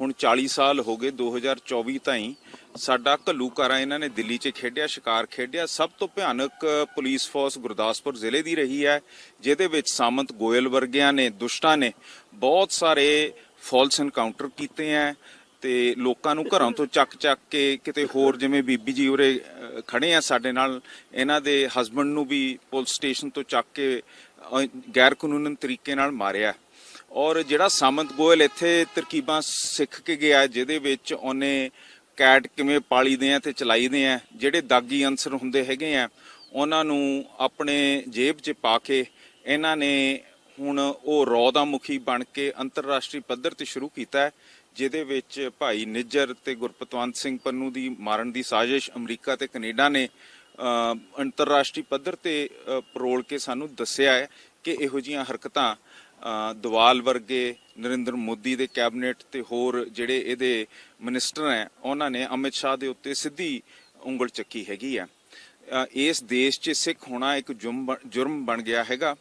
ਹੁਣ 40 ਸਾਲ ਹੋ ਗਏ 2024 ਤਾਈਂ ਸਾਡਾ ਘੱਲੂਕਾਰਾ ਇਹਨਾਂ ਨੇ ਦਿੱਲੀ 'ਚ ਖੇਡਿਆ ਸ਼ਿਕਾਰ ਖੇਡਿਆ। ਸਭ ਤੋਂ ਭਿਆਨਕ ਪੁਲਿਸ ਫੋਰਸ ਗੁਰਦਾਸਪੁਰ ਜ਼ਿਲ੍ਹੇ ਦੀ ਰਹੀ ਹੈ ਜਿਹਦੇ ਵਿੱਚ ਸਾਮੰਤ ਗੋਇਲ ਵਰਗਿਆਂ ਨੇ ਦੁਸ਼ਟਾਂ ਨੇ ਬਹੁਤ ਸਾਰੇ ਫਾਲਸ ਐਨਕਾਊਂਟਰ ਕੀਤੇ ਹੈ ਤੇ ਲੋਕਾਂ ਨੂੰ ਘਰਾਂ ਤੋਂ ਚੱਕ ਚੱਕ ਕੇ ਕਿਤੇ ਹੋਰ ਜਿਵੇਂ ਬੀਬੀ ਜੀ ਉਰੇ ਅਹ, ਖੜੇ ਆ ਸਾਡੇ ਨਾਲ ਇਹਨਾਂ ਦੇ ਹਸਬੰਡ ਨੂੰ ਵੀ ਪੁਲਿਸ ਸਟੇਸ਼ਨ ਤੋਂ ਚੱਕ ਕੇ ਗੈਰ ਕਾਨੂੰਨਨ ਤਰੀਕੇ ਨਾਲ ਮਾਰਿਆ। ਔਰ ਜਿਹੜਾ ਸਾਮੰਤ ਗੋਇਲ ਇੱਥੇ ਤਰਕੀਬਾਂ ਸਿੱਖ ਕੇ ਗਿਆ, ਜਿਹਦੇ ਵਿੱਚ ਉਹਨੇ ਕੈਟ ਕਿਵੇਂ ਪਾਲੀਦੇ ਆ ਤੇ ਚਲਾਈਦੇ ਆ, ਜਿਹੜੇ ਦਾਗੀ ਅਨਸਰ ਹੁੰਦੇ ਹੈਗੇ ਆ, ਉਹਨਾਂ ਨੂੰ ਆਪਣੇ ਜੇਬ 'ਚ ਪਾ ਕੇ ਇਹਨਾਂ ਨੇ ਹੁਣ ਉਹ ਰੌ ਦਾ ਮੁਖੀ ਬਣ ਕੇ ਅੰਤਰਰਾਸ਼ਟਰੀ ਪੱਧਰ ਤੇ ਸ਼ੁਰੂ ਕੀਤਾ ਹੈ, ਜਿਹਦੇ ਵਿੱਚ ਭਾਈ ਨਿੱਜਰ ਤੇ ਗੁਰਪਤਵੰਤ ਸਿੰਘ ਪੰਨੂ ਦੀ ਮਾਰਨ ਦੀ ਸਾਜ਼ਿਸ਼ ਅਮਰੀਕਾ ਤੇ ਕੈਨੇਡਾ ਨੇ ਅੰਤਰਰਾਸ਼ਟਰੀ ਪੱਧਰ ਤੇ ਪਰੋਲ ਕੇ ਸਾਨੂੰ ਦੱਸਿਆ ਹੈ ਕਿ ਇਹੋ ਜੀਆਂ ਹਰਕਤਾਂ ਦਵਾਲ ਵਰਗੇ ਨਰਿੰਦਰ ਮੋਦੀ ਦੇ ਕੈਬਨਿਟ ਤੇ ਹੋਰ ਜਿਹੜੇ ਇਹਦੇ ਮਿਨਿਸਟਰ ਹੈ, ਉਹਨਾਂ ਨੇ ਅਮਿਤ ਸ਼ਾਹ ਦੇ ਉੱਤੇ ਸਿੱਧੀ ਉਂਗਲ ਚੱਕੀ ਹੈਗੀ ਆ ਇਸ ਦੇਸ਼ 'ਚ ਸਿੱਖ ਹੋਣਾ ਇੱਕ ਜੁਰਮ ਬਣ- ਜੁਰਮ ਬਣ ਗਿਆ ਹੈਗਾ।